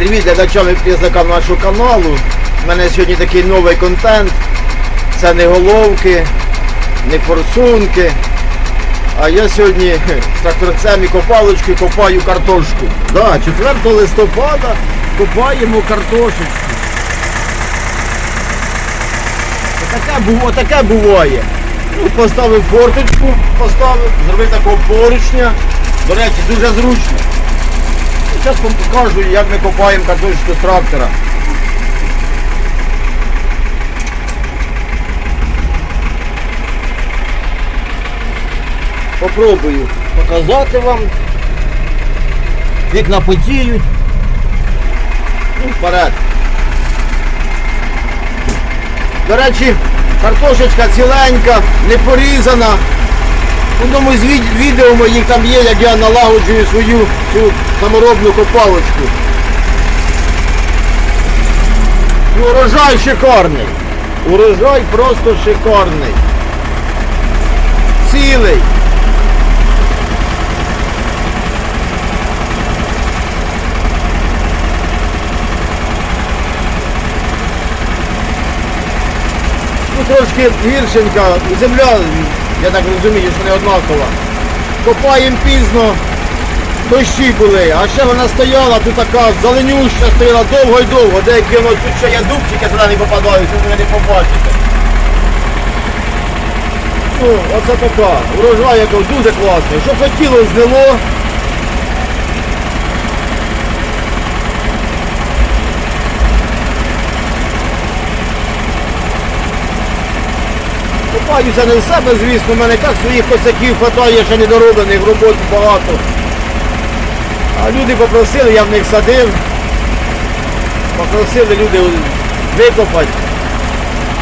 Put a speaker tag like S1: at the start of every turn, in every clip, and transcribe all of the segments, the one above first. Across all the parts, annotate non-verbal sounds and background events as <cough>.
S1: Привіт глядачам і підписникам нашого каналу. У мене сьогодні такий новий контент. Це не головки, не форсунки. А я сьогодні <laughs> з тракторцем і копалочкою копаю картошку. Да, 4 листопада копаємо картошечку. Таке, таке буває. Ну, поставив форточку, поставив, зробив такого поручня. До речі, дуже зручно. Зараз вам покажу, як ми копаємо картошку з трактора. Попробую показати вам. Вікна потіють. Ну, вперед. До речі, картошечка ціленька, не порізана. В одному з відео моїх там є, як я налагоджую свою цю саморобну копалочку. І урожай шикарний. Урожай просто шикарний. Цілий. Ну трошки гіршенька, земля, я так розумію, що не однакова. Копаємо пізно, дощі були, а ще вона стояла, тут така зеленюща стояла довго й довго, деякі воно тут ще є дубчики, не попадають, ви не побачите. Ну, оце така, урожай який дуже класний. Що хотіло, знило. Копаюся не в себе, звісно, в мене так своїх косяків хватає, ще недороблених робот багато. А люди попросили, я в них садив. Попросили люди викопати.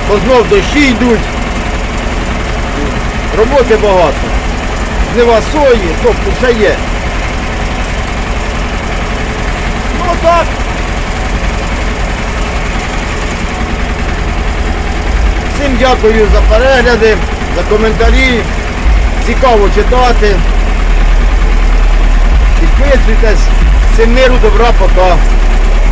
S1: Бо знов дощі йдуть. Роботи багато. Жнива сої, тобто ще є. Ну так. Всім дякую за перегляди, за коментарі. Цікаво читати. Підписуйтесь. Всім миру, добра, пока.